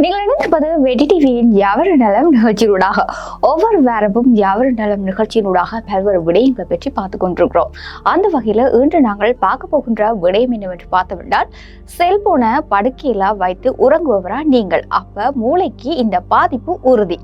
நீங்கள் இணைந்திருப்பது வெடி டிவியின் யாவர நலம் நிகழ்ச்சியினூடாக? ஒவ்வொரு வாரமும் யாவர நலம் நிகழ்ச்சியினூடாக பல்வேறு விடயங்களை பற்றி பார்த்து கொண்டிருக்கிறோம். அந்த வகையில் இன்று நாங்கள் பார்க்க போகின்ற விடயம் என்னவென்று பார்த்தவென்றால் செல்போனை படுக்கையில வைத்து உறங்குபவரா நீங்கள். அப்ப மூளைக்கு இந்த பாதிப்பு உறுதி.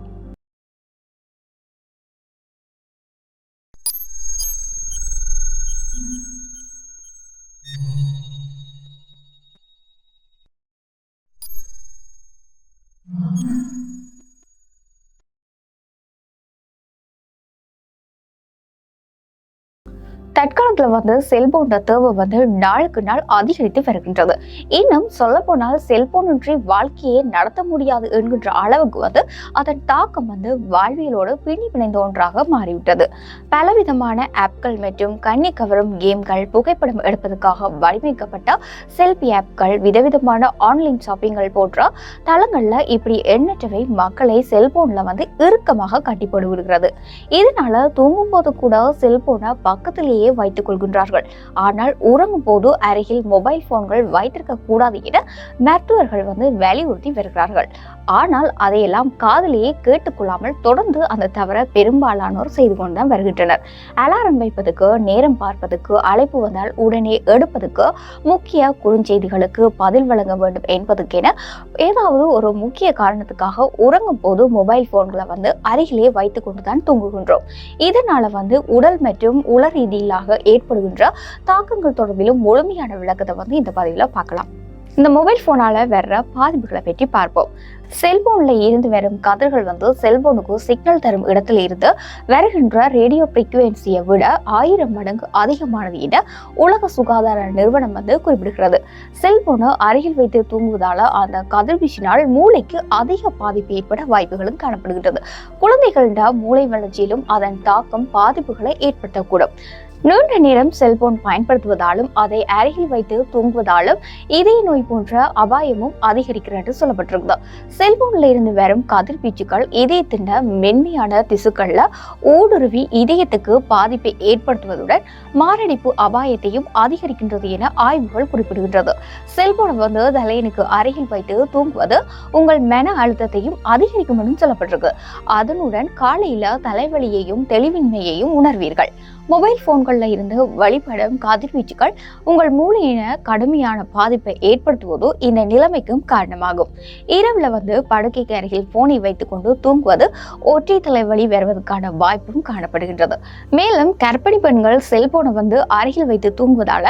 தற்காலத்தில் வந்து செல்போன் தேவை வந்து நாளுக்கு நாள் அதிகரித்து வருகின்றது. இன்னும் சொல்ல போனால் செல்போனின்றி வாழ்க்கையே நடத்த முடியாது என்கின்ற அளவுக்கு வந்து அதன் தாக்கம் வந்து வாழ்வியலோடு பின்னி பிணைந்த ஒன்றாக மாறிவிட்டது. பலவிதமான ஆப்கள் மற்றும் கண்ணி கவரும் கேம்கள் புகைப்படம் எடுப்பதற்காக வடிவமைக்கப்பட்ட செல்பி ஆப்கள் விதவிதமான ஆன்லைன் ஷாப்பிங்கள் போன்ற தளங்களில் இப்படி எண்ணற்றவை மக்களை செல்போனில் வந்து இறுக்கமாக கட்டி இதனால் விடுகிறது. இதனால தூங்கும் போது கூட செல்போனை பக்கத்திலேயே வைத்துக் கொள்கின்றார்கள். ஆனால் உறங்கும் போது அருகில் மொபைல் போன்கள் வைத்திருக்க கூடாது என மருத்துவர்கள் வந்து வலியுறுத்தி வருகிறார்கள். ஆனால் அதையெல்லாம் காதலியே கேட்டுக்கொள்ளாமல் தொடர்ந்து அந்த தவிர பெரும்பாலானோர் செய்து கொண்டுதான் வருகின்றனர். அலாரம் வைப்பதுக்கு நேரம் பார்ப்பதுக்கு அழைப்பு வந்தால் உடனே எடுப்பதுக்கு முக்கிய குறுஞ்செய்திகளுக்கு பதில் வழங்க வேண்டும் என்பதுக்கென ஏதாவது ஒரு முக்கிய காரணத்துக்காக உறங்கும் போது மொபைல் போன்களை வந்து அருகிலே வைத்துக் கொண்டுதான் தூங்குகின்றோம். இதனால வந்து உடல் மற்றும் உள ரீதியிலாக ஏற்படுகின்ற தாக்கங்கள் தொடர்பிலும் முழுமையான விளக்கத்தை வந்து இந்த பதிவில் பார்க்கலாம். இந்த மொபைல் போனால வர்ற பாதிப்புகளை பற்றி பார்ப்போம். செல்போன்ல இருந்து வரும் கதிர்கள் வந்து செல்போனுக்கு சிக்னல் தரும் இடத்துல இருந்து வருகின்ற ரேடியோ ஃப்ரீக்குவென்சியை விட ஆயிரம் மடங்கு அதிகமானது என உலக சுகாதார நிறுவனம் வந்து குறிப்பிடுகிறது. செல்போனை அருகில் வைத்து தூங்குவதால அந்த கதிர்வீச்சினால் மூளைக்கு அதிக பாதிப்பு ஏற்பட வாய்ப்புகளும் காணப்படுகின்றது. குழந்தைகளிட மூளை வளர்ச்சியிலும் அதன் தாக்கம் பாதிப்புகளை ஏற்படுத்தக்கூடும். நீண்ட நேரம் செல்போன் பயன்படுத்துவதாலும் அதை அருகில் வைத்து தூங்குவதாலும் இதய நோய் போன்ற அபாயமும் அதிகரிக்கிறது சொல்லப்பட்டிருக்கு செல்போன்ல இருந்து வரும் கதிர்வீச்சுகள் இதயத்தின் மென்மையான திசுக்கள்ல ஊடுருவி இதயத்துக்கு பாதிப்பை ஏற்படுத்துவதுடன் மாரடைப்பு அபாயத்தையும் அதிகரிக்கின்றது என ஆய்வுகள் குறிப்பிடுகின்றது. செல்போனை வந்து தலையனுக்கு அருகில் வைத்து தூங்குவது உங்கள் மன அழுத்தத்தையும் அதிகரிக்கும் என்று சொல்லப்பட்டிருக்கு. அதனுடன் காலையில தலைவலியையும் தெளிவின்மையையும் உணர்வீர்கள். மொபைல் போன்களில் இருந்து வழிபடும் கதிர்வீச்சுகள் உங்கள் மூளையின கடுமையான பாதிப்பை ஏற்படுத்துவதோ இந்த நிலைமைக்கும் காரணமாகும். இரவில் வந்து படுக்கைக்கு அருகில் போனை வைத்துக்கொண்டு தூங்குவது ஒற்றை தலைவலி வருவதற்கான வாய்ப்பும் காணப்படுகின்றது. மேலும் கர்ப்பிணி பெண்கள் செல்போனை வந்து அருகில் வைத்து தூங்குவதால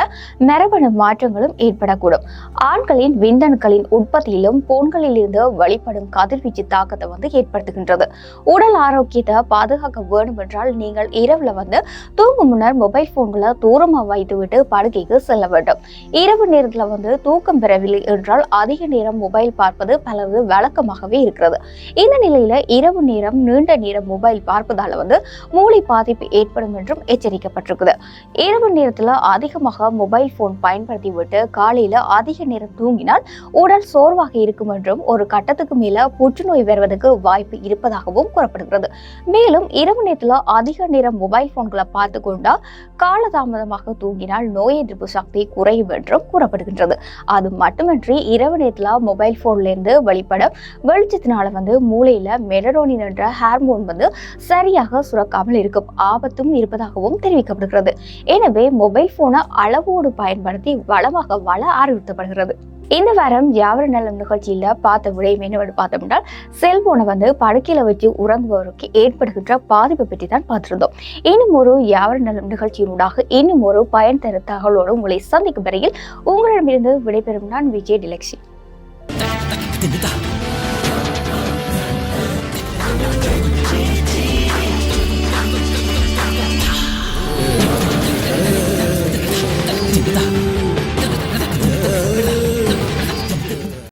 மரபணு மாற்றங்களும் ஏற்படக்கூடும். ஆண்களின் விந்தணுக்களின் உற்பத்தியிலும் போன்களில் இருந்து வழிபடும் கதிர்வீச்சு தாக்கத்தை வந்து ஏற்படுத்துகின்றது. உடல் ஆரோக்கியத்தை பாதுகாக்க வேண்டும் என்றால் நீங்கள் இரவில் வந்து தூங்கும் முன்னர் மொபைல் போன்களை தூரமாக வைத்துவிட்டு படுக்கைக்கு செல்ல வேண்டும். இரவு நேரத்தில் வந்து தூக்கம் பெறவில்லை என்றால் அதிக நேரம் மொபைல் பார்ப்பது பலரது வழக்கமாகவே இருக்கிறது. இந்த நிலையில இரவு நேரம் நீண்ட நேரம் மொபைல் பார்ப்பதால வந்து மூளை பாதிப்பு ஏற்படும் என்றும் எச்சரிக்கப்பட்டிருக்குது. இரவு நேரத்தில் அதிகமாக மொபைல் போன் பயன்படுத்தி விட்டு காலையில அதிக நேரம் தூங்கினால் உடல் சோர்வாக இருக்கும் என்றும் ஒரு கட்டத்துக்கு மேல புற்றுநோய் வருவதற்கு வாய்ப்பு இருப்பதாகவும் கூறப்படுகிறது. மேலும் இரவு நேரத்தில் அதிக நேரம் மொபைல் போன்களை பார்த்து கொண்டா காலதாமதமாக தூங்கினால் நோய் எதிர்ப்பு சக்தி குறையும் என்றும் கூறப்படுகின்றது. அது மட்டுமின்றி இரவு நேரத்தில் மொபைல் போன்ல இருந்து வெளிப்பட வெளிச்சத்தினால வந்து மூளையில் மெலடோனின் என்ற ஹார்மோன் வந்து சரியாக சுரக்காமல் இருக்கும். ஆபத்தும் இருப்பதாகவும் தெரிவிக்கப்படுகிறது. எனவே மொபைல் போனை அளவோடு பயன்படுத்தி வளமாக வள அறிவுறுத்தப்படுகிறது. இந்த வாரம் யாவர நலம் நிகழ்ச்சியில பார்த்த விடயம் என்னவென்று பார்த்தோம்னால் செல்போனை வந்து படுக்கையில் வச்சு உறங்குபவருக்கு ஏற்படுகின்ற பாதிப்பை பற்றி தான் பார்த்திருந்தோம். இன்னும் ஒரு யாவர நலம் நிகழ்ச்சியினூடாக இன்னும் ஒரு பயன் தர தகவலோடு உங்களை சந்திக்கும் வரையில் உங்களிடமிருந்து விடைபெறும் நான் விஜய் டிலக்ஷி